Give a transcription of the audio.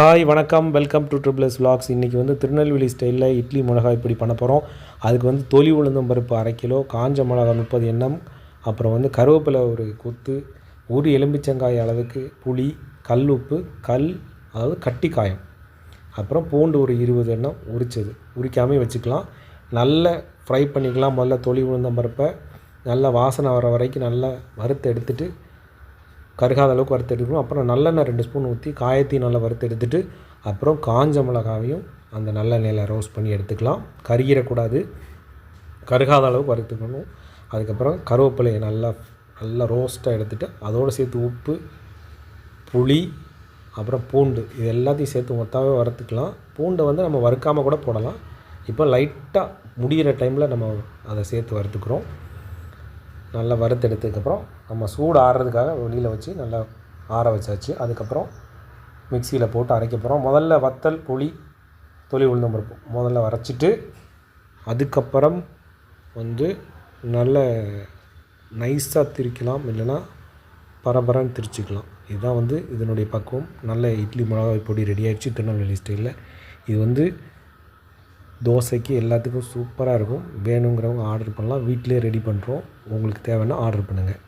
Hi வணக்கம். Welcome to triple S vlogs. இன்றைக்கி வந்து திருநெல்வேலி ஸ்டைலில் இட்லி மிளகாய் இப்படி பண்ண போகிறோம் அதுக்கு வந்து தொலி உளுந்தம் பருப்பு அரை கிலோ காஞ்ச மிளகாய் முப்பது எண்ணம் அப்புறம் வந்து கருவேப்பிலை ஒரு கொத்து ஒரு எலும்பிச்சங்காய் அளவுக்கு புளி கல் உப்பு கல் அதாவது கட்டி காயம் அப்புறம் பூண்டு ஒரு இருபது எண்ணம் உரிச்சது. உரிக்காமே வச்சுக்கலாம். நல்ல ஃப்ரை பண்ணிக்கலாம். முதல்ல தொலி உளுந்தம் பருப்பை நல்லா வாசனை வர வரைக்கும் நல்லா வறுத்து எடுத்துகிட்டு கருகாத அளவுக்கு வறுத்து எடுக்கணும். அப்புறம் நல்லெண்ணெய் ரெண்டு ஸ்பூன் ஊற்றி காயத்தையும் நல்லா வறுத்து எடுத்துட்டு அப்புறம் காஞ்ச மிளகாவையும் அந்த நல்லெண்ணெயில் ரோஸ்ட் பண்ணி எடுத்துக்கலாம். கருகிடக்கூடாது. கருகாத அளவுக்கு வறுத்துக்கணும். அதுக்கப்புறம் கருவேப்பிலையை நல்லா நல்லா ரோஸ்ட்டாக எடுத்துகிட்டு அதோடு சேர்த்து உப்பு புளி அப்புறம் பூண்டு இது எல்லாத்தையும் சேர்த்து மொத்தமாகவே வறுத்துக்கலாம். பூண்டை வந்து நம்ம வறுக்காமல் கூட போடலாம். இப்போ லைட்டாக முடிகிற டைமில் நம்ம அதை சேர்த்து வறுத்துக்கிறோம். நல்லா வறுத்து எடுத்ததுக்கப்புறம் நம்ம சூடு ஆறுறதுக்காக வெளியில் வச்சு நல்லா ஆற வச்சாச்சு. அதுக்கப்புறம் மிக்சியில் போட்டு அரைக்க போகிறோம் முதல்ல வத்தல் புளி தொலி உளுந்தம் பருப்பு முதல்ல வரைச்சிட்டு அதுக்கப்புறம் வந்து நல்ல நைஸாக திரிக்கலாம் இல்லைன்னா பரபரன்னு திரிச்சிக்கலாம். இதுதான் வந்து இதனுடைய பக்குவம். நல்ல இட்லி மிளகாய் பொடி ரெடி ஆகிடுச்சு திருநெல்வேலி ஸ்டைலில் இது வந்து தோசைக்கு எல்லாத்துக்கும் சூப்பராக இருக்கும். வேணுங்கிறவங்க ஆர்டர் பண்ணலாம். வீட்டிலே ரெடி பண்ணுறோம். உங்களுக்கு தேவைன்னா ஆர்டர் பண்ணுங்கள்